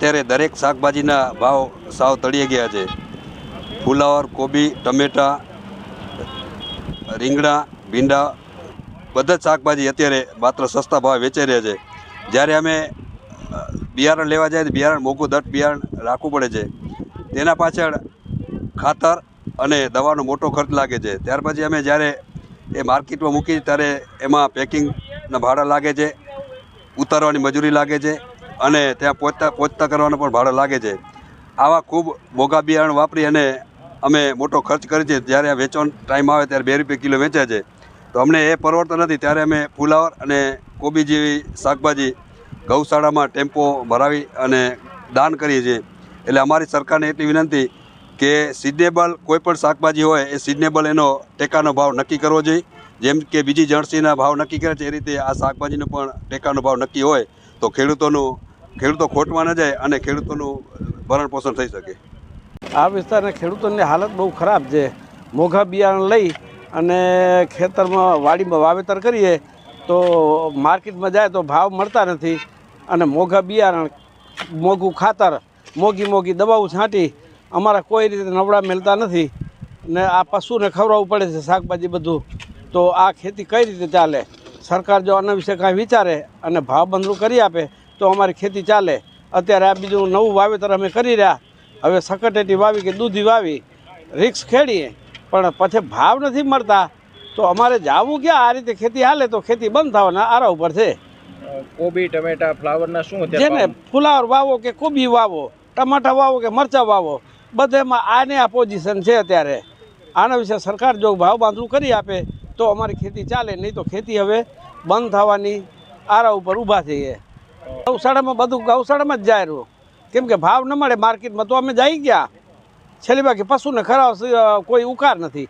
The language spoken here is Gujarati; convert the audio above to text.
અત્યારે દરેક શાકભાજીના ભાવ સાવ તળીએ ગયા છે. ફુલાવર કોબી, ટમેટા, રીંગણા, ભીંડા, બધા જ શાકભાજી અત્યારે માત્ર સસ્તા ભાવે વેચાઈ રહ્યા છે. જ્યારે અમે બિયારણ લેવા જાય તો બિયારણ, મોંઘું દટ બિયારણ રાખવું પડે છે. તેના પાછળ ખાતર અને દવાનો મોટો ખર્ચ લાગે છે. ત્યાર પછી અમે જ્યારે એ માર્કેટમાં મૂકી ત્યારે એમાં પેકિંગના ભાડા લાગે છે, ઉતારવાની મજૂરી લાગે છે. અને ત્યાં પહોંચતા પહોંચતા કરવાનો પણ ભાડો લાગે છે. આવા ખૂબ મોંઘા બિયારણ વાપરી અને અમે મોટો ખર્ચ કરીએ છીએ જ્યારે આ વેચવાનો ટાઈમ આવે ત્યારે બે રૂપિયા કિલો વેચે છે. તો અમને એ પરવડતો નથી. ત્યારે અમે ફુલાવર અને કોબી જેવી શાકભાજી ગૌશાળામાં ટેમ્પો ભરાવી અને દાન કરીએ છીએ. એટલે અમારી સરકારને એટલી વિનંતી કે સિઝનેબલ કોઈપણ શાકભાજી હોય, એ સિઝનેબલ એનો ટેકાનો ભાવ નક્કી કરવો જોઈએ. જેમ કે બીજી જણસીના ભાવ નક્કી કરે છે, એ રીતે આ શાકભાજીનો પણ ટેકાનો ભાવ નક્કી હોય તો ખેડૂતોનું ખેડૂતો ખોટમાં ન જાય અને ખેડૂતોનું ભરણ પોષણ થઈ શકે. આ વિસ્તારના ખેડૂતોની હાલત બહુ ખરાબ છે. મોઘા બિયારણ લઈ અને ખેતરમાં વાડીમાં વાવેતર કરીએ તો માર્કેટમાં જાય તો ભાવ મળતા નથી અને મોઘા બિયારણ, મોંઘું ખાતર, મોઘી મોંઘી દવાઓ છાંટી અમારા કોઈ રીતે નબળા મેળતા નથી ને આ પશુને ખવડાવવું પડે છે શાકભાજી બધું. તો આ ખેતી કઈ રીતે ચાલે? સરકાર જો આના વિશે કાંઈ વિચારે અને ભાવ બંધરું કરી આપે તો અમારી ખેતી ચાલે. અત્યારે આ બીજું નવું વાવેતર અમે કરી રહ્યા. હવે સકટેટી વાવી કે દૂધી વાવી રિક્સ ખેડીએ. પણ પછી ભાવ નથી મળતા તો અમારે જાવું ક્યાં? આ રીતે ખેતી હાલે તો ખેતી બંધ થવાના આરા ઉપર છે. કોબી ટમેટા ફ્લાવરના શું જેને? ફુલાવર વાવો કે કોબી વાવો ટમાટા વાવો કે મરચાં વાવો બધેમાં આને આ પોઝિશન છે અત્યારે. આના વિશે સરકાર જો ભાવ બાંધવું કરી આપે તો અમારી ખેતી ચાલે, નહીં તો ખેતી હવે બંધ થવાની, આરા ઉપર ઊભા થઈએ. ગૌશાળામાં બધું ગૌશાળામાં જ જાય રહ્યું. કેમ કે ભાવ ન મળે, માર્કેટમાં તો અમે જઈ ગયા. છેલ્લી બાકી પશુને ખરાબ કોઈ ઉકાર નથી.